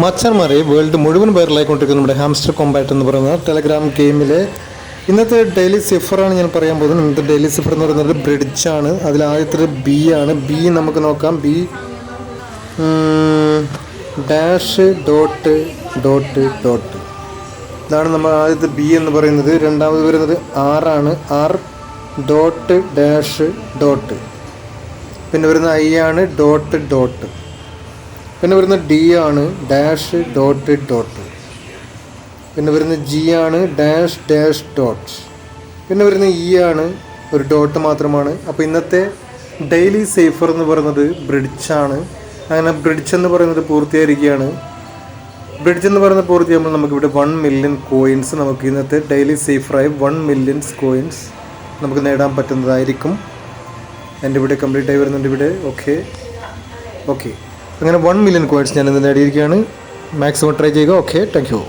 മച്ചന്മാരെ വേൾഡ് മുഴുവൻ വൈറലായിക്കൊണ്ടിരിക്കുന്ന നമ്മുടെ ഹാംസ്റ്റർ കോമ്പാറ്റ് എന്ന് പറയുന്ന ടെലഗ്രാം ഗെയിമിലെ ഇന്നത്തെ ഡെയിലി സിഫറാണ് ഞാൻ പറയാൻ പോകുന്നത്. ഇന്നത്തെ ഡെയിലി സിഫർ എന്ന് പറയുന്നത് ബ്രിഡ്ജാണ് അതിൽ ആദ്യത്തെ ബി ആണ്. ബി നമുക്ക് നോക്കാം. B dash dot dot dot ഇതാണ് നമ്മൾ ആദ്യത്തെ ബി എന്ന് പറയുന്നത്. രണ്ടാമത് വരുന്നത് ആറാണ് ആർ ഡോട്ട് ഡാഷ് ഡോട്ട് പിന്നെ വരുന്ന ഐ ആണ്. ഡോട്ട് ഡോട്ട് പിന്നെ വരുന്ന ഡി ആണ് ഡാഷ് ഡോട്ട് ഡോട്ട് പിന്നെ വരുന്ന ജി ആണ് ഡാഷ് ഡാഷ് ഡോട്ട് പിന്നെ വരുന്ന ഇ ആണ് ഒരു ഡോട്ട് മാത്രമാണ്. അപ്പോൾ ഇന്നത്തെ ഡെയിലി സേഫർ എന്ന് പറയുന്നത് ബ്രിഡ്ജാണ് അങ്ങനെ ബ്രിഡ്ജ് എന്ന് പറയുന്നത് പൂർത്തിയായിരിക്കുകയാണ് ബ്രിഡ്ജ് എന്ന് പറയുന്നത് പൂർത്തിയാകുമ്പോൾ നമുക്കിവിടെ വൺ മില്യൺ കോയിൻസ് നമുക്ക് ഇന്നത്തെ ഡെയിലി സേഫറായി വൺ മില്യൺസ് കോയിൻസ് നമുക്ക് നേടാൻ പറ്റുന്നതായിരിക്കും. എന്റെ ഇവിടെ കംപ്ലീറ്റ് ആയി വരുന്നുണ്ട് ഇവിടെ. ഓക്കെ ഓക്കെ അങ്ങനെ വൺ മില്യൺ കോയിൻസ് ഞാൻ നേടിയിരിക്കുകയാണ് മാക്സിമം ട്രൈ ചെയ്യുക. Okay thank you